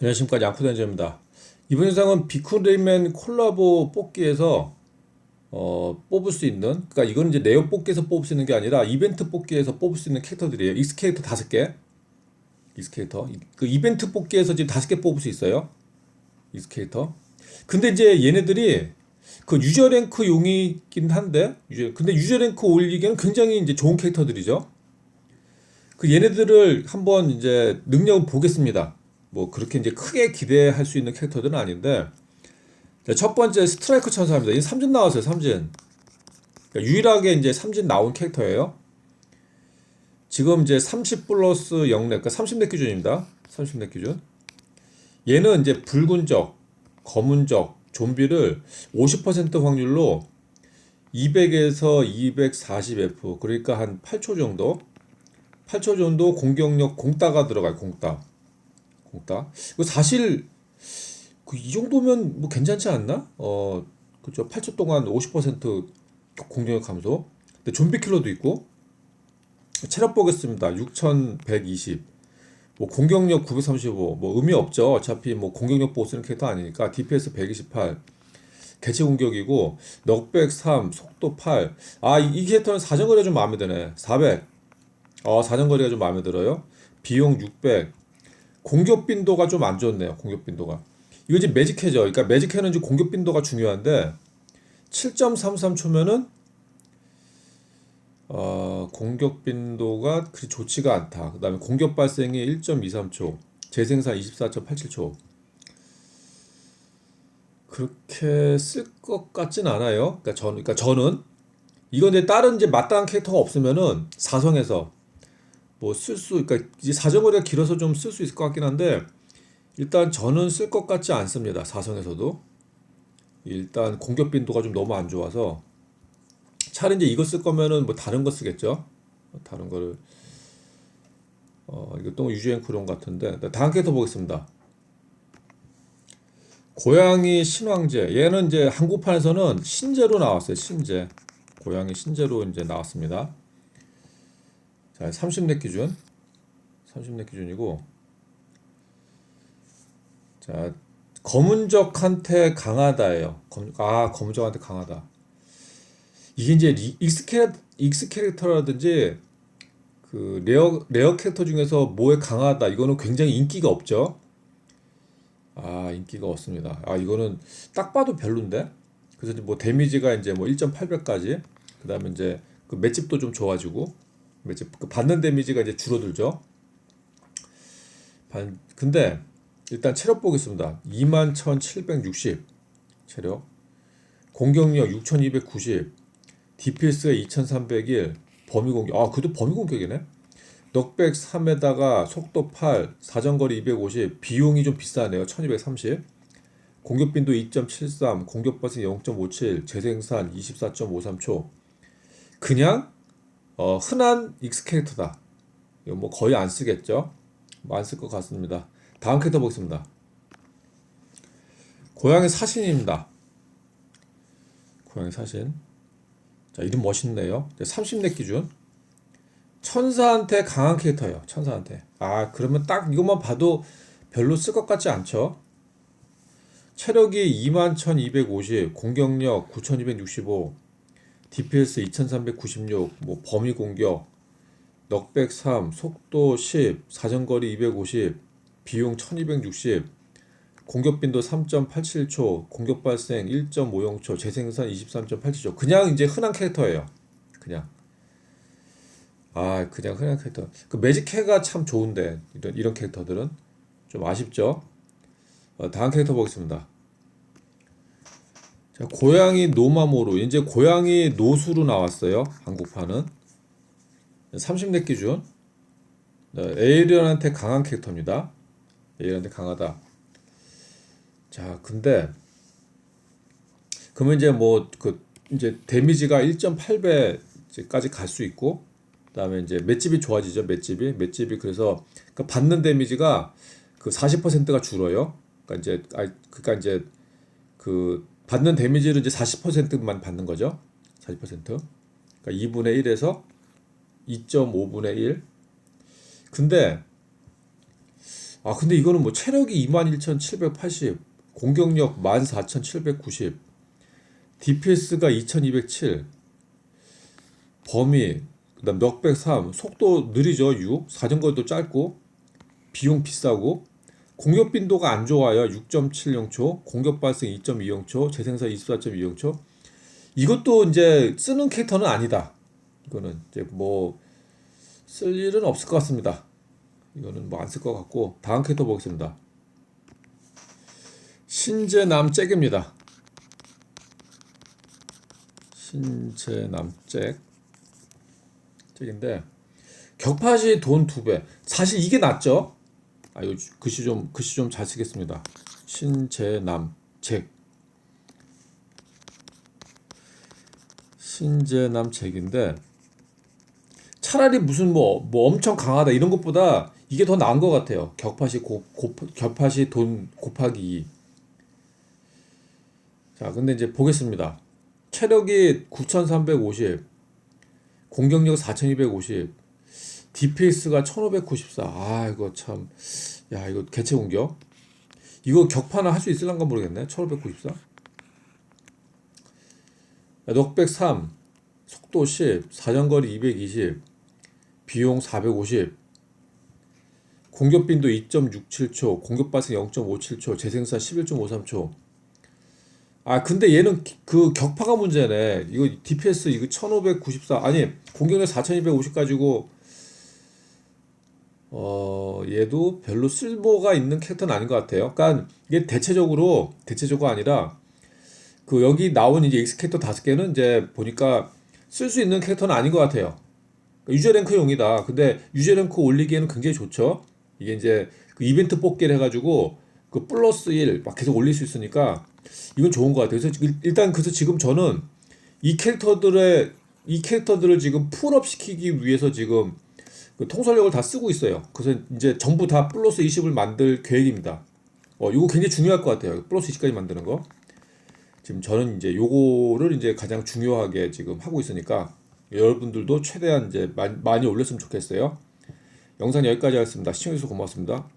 안녕하십니까 양푸대전입니다. 이번 영상은 비쿠레이맨 콜라보 뽑기에서 어, 뽑을 수 있는 그러니까 이건 이제 네오 뽑기에서 뽑을 수 있는 게 아니라 이벤트 뽑기에서 뽑을 수 있는 캐릭터들이에요. 익스 캐릭터 다섯 개. 익스 캐릭터. 그 이벤트 뽑기에서 지금 다섯 개 뽑을 수 있어요. 익스 캐릭터. 근데 이제 얘네들이 그 유저 랭크 용이긴 한데 유저, 근데 유저 랭크 올리기에는 굉장히 이제 좋은 캐릭터들이죠. 그 얘네들을 한번 이제 능력을 보겠습니다. 뭐 그렇게 이제 크게 기대할 수 있는 캐릭터들은 아닌데 자, 첫 번째 스트라이크 천사입니다. 이 삼진 나왔어요. 삼진. 그러니까 유일하게 이제 삼진 나온 캐릭터예요. 지금 이제 30 플러스 0렙, 그러니까 30렙 기준입니다. 30렙 기준. 얘는 이제 붉은 적, 검은 적, 좀비를 50% 확률로 200에서 240F, 그러니까 한 8초 정도, 8초 정도 공격력 공따가 들어가요. 공따. 공따. 그 사실 그 이 정도면 뭐 괜찮지 않나? 어, 그죠. 8초 동안 50% 공격력 감소. 근데 좀비 킬러도 있고 체력 보겠습니다. 6120. 뭐 공격력 935. 뭐 의미 없죠. 어차피 뭐 공격력 보고 쓰는 캐릭터 아니니까 DPS 128. 개체 공격이고 넉백 3, 속도 8. 아, 이, 이 캐릭터는 사정거리가 좀 마음에 드네. 400. 어, 사정거리가 좀 마음에 들어요. 비용 600. 공격 빈도가 좀 안 좋네요. 공격 빈도가. 이거 지금 매직해죠. 그러니까 매직해는 지금 공격 빈도가 중요한데 7.33초면은 어, 공격 빈도가 그리 좋지가 않다. 그다음에 공격 발생이 1.23초, 재생산 24.87초. 그렇게 쓸 것 같진 않아요. 그러니까 전, 그러니까 저는 이건 이제 다른 이제 마땅한 캐릭터가 없으면은 사성에서 뭐 쓸 수, 그러니까 이제 사정거리가 길어서 좀 쓸 수 있을 것 같긴 한데 일단 저는 쓸 것 같지 않습니다. 사성에서도 일단 공격 빈도가 좀 너무 안 좋아서 차라리 이제 이거 쓸 거면은 뭐 다른 거 쓰겠죠. 다른 거를 어 이거 또 유주행 크론 같은데 다음 캐릭터 보겠습니다. 고양이 신왕제 얘는 이제 한국판에서는 신제로 나왔어요. 신제 고양이 신제로 이제 나왔습니다. 자, 30렙 기준. 30렙 기준이고. 자, 검은적한테 강하다예요. 검, 아, 검은적한테 강하다. 이게 이제 리, 익스 캐 익스 캐릭터라든지 그 레어 레어 캐릭터 중에서 뭐에 강하다. 이거는 굉장히 인기가 없죠. 아, 인기가 없습니다. 아, 이거는 딱 봐도 별론데. 그래서 이제 뭐 데미지가 이제 뭐 1.8배까지. 그다음에 이제 그 맷집도 좀 좋아지고 이제 그 받는 데미지가 이제 줄어들죠. 반, 근데 일단 체력 보겠습니다. 21,760 체력. 공격력 6,290. DPS가 2,301. 범위 공격. 아, 그래도 범위 공격이네. 넉백 3에다가 속도 8, 사정거리 250. 비용이 좀 비싸네요. 1,230. 공격 빈도 2.73, 공격 발생 0.57, 재생산 24.53초. 그냥 어, 흔한 익스 캐릭터다. 이거 뭐 거의 안 쓰겠죠? 뭐 안쓸 것 같습니다. 다음 캐릭터 보겠습니다. 고양이 사신입니다. 고양이 사신. 자, 이름 멋있네요. 30렙 기준. 천사한테 강한 캐릭터예요. 천사한테. 아, 그러면 딱 이것만 봐도 별로 쓸 것 같지 않죠? 체력이 21,250, 공격력 9,265, DPS 2396, 뭐 범위 공격, 넉백 3, 속도 10, 사정거리 250, 비용 1260, 공격 빈도 3.87초, 공격 발생 1.50초, 재생산 23.87초. 그냥 이제 흔한 캐릭터예요. 그냥. 아, 그냥 흔한 캐릭터. 그 매직캐가 참 좋은데 이런 이런 캐릭터들은 좀 아쉽죠. 어, 다음 캐릭터 보겠습니다. 자, 고양이 노마모로 이제 고양이 노수로 나왔어요. 한국판은 30렙 기준. 네, 에이리언한테 강한 캐릭터입니다. 에이리언한테 강하다. 자, 근데 그러면 이제 뭐 그 이제 데미지가 1.8배까지 갈 수 있고 그다음에 이제 맷집이 좋아지죠. 맷집이 맷집이 그래서 그 받는 데미지가 그 40%가 줄어요. 그러니까 이제 아 그러니까 이제 그 받는 데미지를 이제 40%만 받는 거죠. 40%. 그러니까 2분의 1에서 2.5분의 1. 근데 아 근데 이거는 뭐 체력이 21,780, 공격력 14,790, DPS가 2,207, 범위 그다음 넉백 3, 속도 느리죠 6, 사정거리도 짧고 비용 비싸고 공격 빈도가 안 좋아요 6.70초, 공격 발생 2.20초, 재생사 24.20초. 이것도 이제 쓰는 캐릭터는 아니다. 이거는 이제 뭐 쓸 일은 없을 것 같습니다. 이거는 뭐 안 쓸 것 같고 다음 캐릭터 보겠습니다. 신재남 잭입니다. 신재남 잭 잭인데 격파시 돈 두 배. 사실 이게 낫죠. 아 이거 글씨 좀 글씨 좀 잘 쓰겠습니다. 신재남 잭 신재남 잭인데 차라리 무슨 뭐, 뭐 엄청 강하다 이런 것보다 이게 더 나은 것 같아요. 격파시 고, 고 격파시 돈 곱하기 2. 자, 근데 이제 보겠습니다. 체력이 9,350, 공격력 4,250, DPS가 1,594. 아, 이거 참, 야, 이거 개체 공격. 이거 격파는 할수 있을란가 모르겠네. 1,594. 넉백 3, 속도 10, 사정거리 220, 비용 450, 공격 빈도 2.67초, 공격 발생 0.57초, 재생사 11.53초. 아, 근데 얘는 기- 그 격파가 문제네. 이거 DPS 이거 1594 아니, 공격력 4250 가지고 어, 얘도 별로 쓸모가 있는 캐릭터는 아닌 것 같아요. 그러니까 이게 대체적으로 대체적으로 아니라 그 여기 나온 이제 X 캐릭터 다섯 개는 이제 보니까 쓸 수 있는 캐릭터는 아닌 것 같아요. 유저 랭크용이다. 근데 유저 랭크 올리기에는 굉장히 좋죠. 이게 이제 그 이벤트 뽑기를 해가지고 그 플러스 1 막 계속 올릴 수 있으니까 이건 좋은 것 같아요. 그래서 일- 일단 그래서 지금 저는 이 캐릭터들의 이 캐릭터들을 지금 풀업 시키기 위해서 지금 그 통솔력을 다 쓰고 있어요. 그래서 이제 전부 다 플러스 20을 만들 계획입니다. 어, 이거 굉장히 중요할 것 같아요. 플러스 20까지 만드는 거. 지금 저는 이제 요거를 이제 가장 중요하게 지금 하고 있으니까 여러분들도 최대한 이제 많이 올렸으면 좋겠어요. 영상 여기까지 하겠습니다. 시청해주셔서 고맙습니다.